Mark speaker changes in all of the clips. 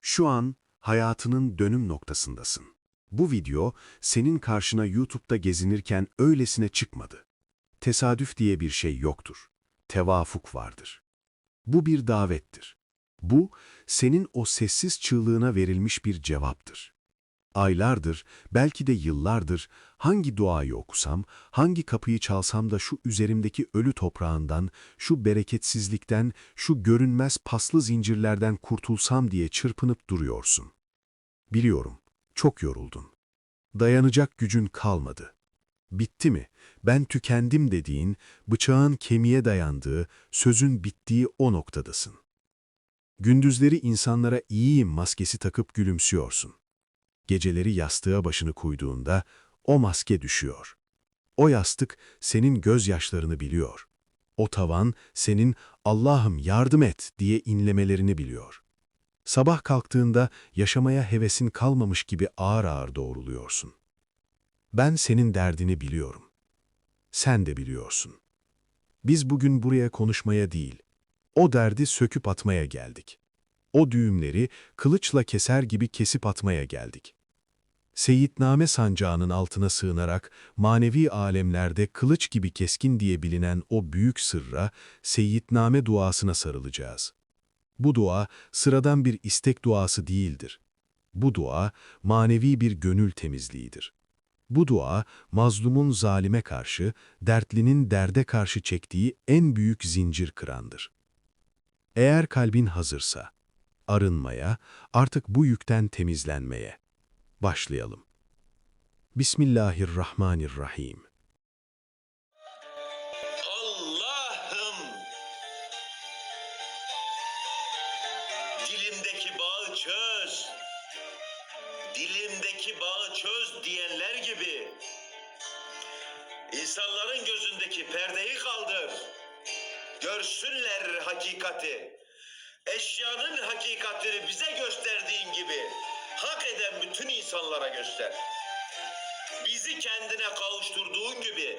Speaker 1: Şu an hayatının dönüm noktasındasın. Bu video senin karşına YouTube'da gezinirken öylesine çıkmadı. Tesadüf diye bir şey yoktur. Tevafuk vardır. Bu bir davettir. Bu, senin o sessiz çığlığına verilmiş bir cevaptır. Aylardır, belki de yıllardır hangi duayı okusam, hangi kapıyı çalsam da şu üzerimdeki ölü toprağından, şu bereketsizlikten, şu görünmez paslı zincirlerden kurtulsam diye çırpınıp duruyorsun. Biliyorum, çok yoruldun. Dayanacak gücün kalmadı. Bitti mi? Ben tükendim dediğin, bıçağın kemiğe dayandığı, sözün bittiği o noktadasın. Gündüzleri insanlara iyiyim maskesi takıp gülümsüyorsun. Geceleri yastığa başını koyduğunda o maske düşüyor. O yastık senin gözyaşlarını biliyor. O tavan senin Allah'ım yardım et diye inlemelerini biliyor. Sabah kalktığında yaşamaya hevesin kalmamış gibi ağır ağır doğruluyorsun. Ben senin derdini biliyorum. Sen de biliyorsun. Biz bugün buraya konuşmaya değil, o derdi söküp atmaya geldik. O düğümleri kılıçla keser gibi kesip atmaya geldik. Seyitname sancağının altına sığınarak manevi alemlerde kılıç gibi keskin diye bilinen o büyük sırra, Seyitname duasına sarılacağız. Bu dua sıradan bir istek duası değildir. Bu dua manevi bir gönül temizliğidir. Bu dua mazlumun zalime karşı, dertlinin derde karşı çektiği en büyük zincir kırandır. Eğer kalbin hazırsa, arınmaya, artık bu yükten temizlenmeye. Başlayalım. Bismillahirrahmanirrahim.
Speaker 2: Allah'ım dilimdeki bağı çöz. Dilimdeki bağı çöz diyenler gibi insanların gözündeki perdeyi kaldır. Görsünler hakikati. Eşyanın hakikatini bize gösterdiğin gibi eden bütün insanlara göster. Bizi kendine kavuşturduğun gibi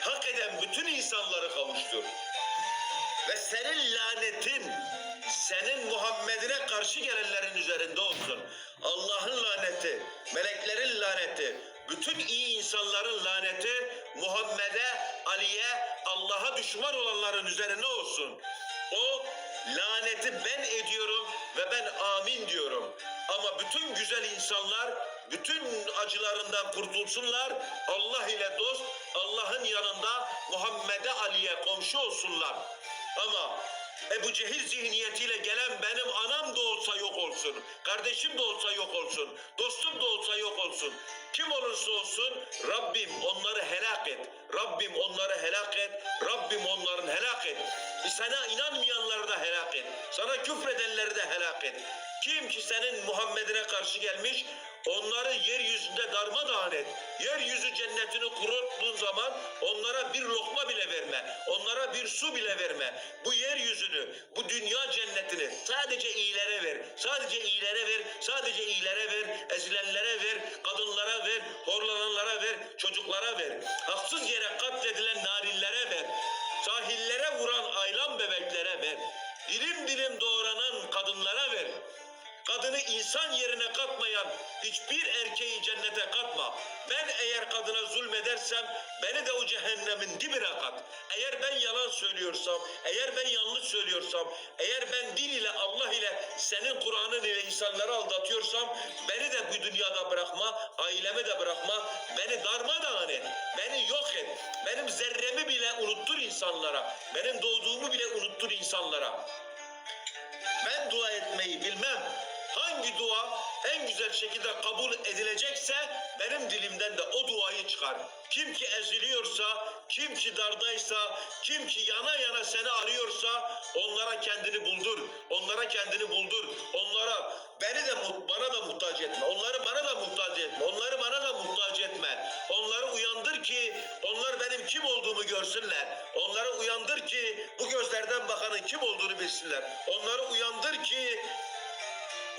Speaker 2: hak eden bütün insanları kavuştur. Ve senin lanetin senin Muhammed'ine karşı gelenlerin üzerinde olsun. Allah'ın laneti, meleklerin laneti, bütün iyi insanların laneti Muhammed'e, Ali'ye, Allah'a düşman olanların üzerine olsun. Laneti ben ediyorum ve ben amin diyorum. Ama bütün güzel insanlar bütün acılarından kurtulsunlar. Allah ile dost, Allah'ın yanında Muhammed'e Ali'ye komşu olsunlar. Ama Ebu Cehil zihniyetiyle gelen benim anam da olsa yok olsun. Kardeşim de olsa yok olsun. Dostum da olsa yok olsun. Kim olursa olsun Rabbim onları helak et. Rabbim onları helak et. Rabbim onların helak et. Sana inanmayanları da helak et. Sana küfredenleri de helak et. Kim ki senin Muhammed'ine karşı gelmiş onları yeryüzünde darmadağın et. Yeryüzü cennetini kuruttuğun zaman onlara bir lokma bile verme. Onlara bir su bile verme. Bu yeryüzünü, bu dünya cennetini sadece iyilere ver. Sadece iyilere ver. Sadece iyilere ver. Ezilenlere ver. Kadınlara ver. Horlananlara ver. Çocuklara ver. Haksız yere katledilen narillere ver. Sahillere vuran aylan bebeklere ver. Dilim dilim doğranan kadınlara ver. Kadını insan yerine katmayan hiçbir erkeği cennete katma. Ben eğer kadına zulmedersem beni de o cehennemin dibine kat. Eğer ben yalan söylüyorsam, eğer ben yanlış söylüyorsam, eğer ben dil ile Allah ile senin Kur'an'ın ile insanları aldatıyorsam beni de bu dünyada bırakma, ailemi de bırakma, beni darmadağın et, beni yok et. Benim zerremi bile unuttur insanlara, benim doğduğumu bile unuttur insanlara. Ben dua etmeyi bilmem. Hangi dua en güzel şekilde kabul edilecekse benim dilimden de o duayı çıkar. Kim ki eziliyorsa, kim ki dardaysa, kim ki yana yana seni arıyorsa onlara kendini buldur. Onlara kendini buldur. Onlara beni de bana da muhtaç etme. Onları bana da muhtaç etme. Onları bana da muhtaç etme. Onları uyandır ki onlar benim kim olduğumu görsünler. Onları uyandır ki bu gözlerden bakanın kim olduğunu bilsinler. Onları uyandır ki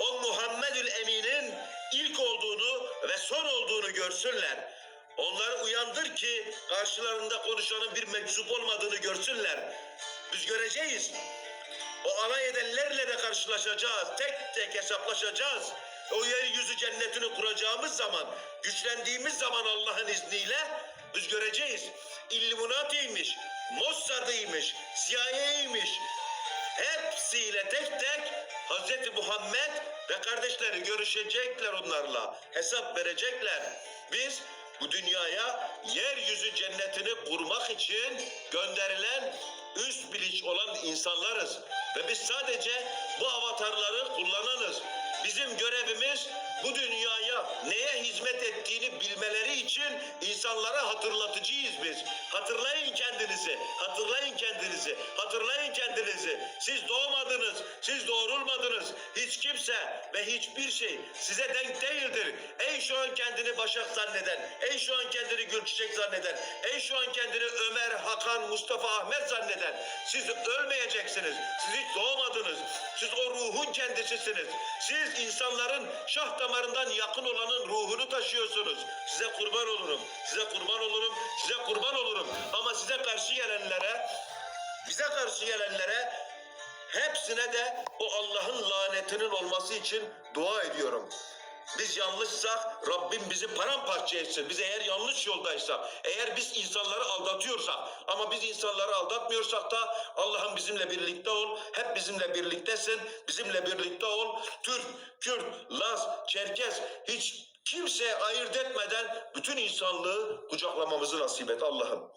Speaker 2: o Muhammedül Emin'in ilk olduğunu ve son olduğunu görsünler. Onları uyandır ki karşılarında konuşanın bir meczup olmadığını görsünler. Biz göreceğiz. O alay edenlerle de karşılaşacağız. Tek tek hesaplaşacağız. O yeryüzü cennetini kuracağımız zaman, güçlendiğimiz zaman Allah'ın izniyle biz göreceğiz. Illuminati'ymiş, Mossad'ıymış, CIA'ymış. Hepsiyle tek tek Hz. Muhammed ve kardeşleri görüşecekler onlarla. Hesap verecekler. Biz bu dünyaya yeryüzü cennetini kurmak için gönderilen üst bilinç olan insanlarız. Ve biz sadece bu avatarları kullananız. Bizim görevimiz bu dünyaya neye hizmet ettiğini bilmeleri için insanlara hatırlatıcıyız biz. Hatırlayın kendinizi, hatırlayın kendinizi, hatırlayın kendinizi. Siz doğmadınız, siz doğrulmadınız. Hiç kimse ve hiçbir şey size denk değildir. Ey şu an kendini Başak zanneden, ey şu an kendini Gülçiçek zanneden, ey şu an kendini Ömer, Hakan, Mustafa, Ahmet zanneden. Siz ölmeyeceksiniz. Siz hiç doğmadınız. Siz o ruhun kendisisiniz. Siz insanların şah damarından yakın olanın ruhunu taşıyorsunuz. Size kurban olurum. Size kurban olurum. Size kurban olurum. Ama size karşı gelenlere, bize karşı gelenlere hepsine de o Allah'ın lanetinin olması için dua ediyorum. Biz yanlışsak Rabbim bizi paramparça etsin. Biz eğer yanlış yoldaysak, eğer biz insanları aldatıyorsak ama biz insanları aldatmıyorsak da Allah'ım bizimle birlikte ol. Hep bizimle birliktesin. Bizimle birlikte ol. Türk, Kürt, Laz, Çerkez hiç kimse ayırt etmeden bütün insanlığı kucaklamamızı nasip et Allah'ım.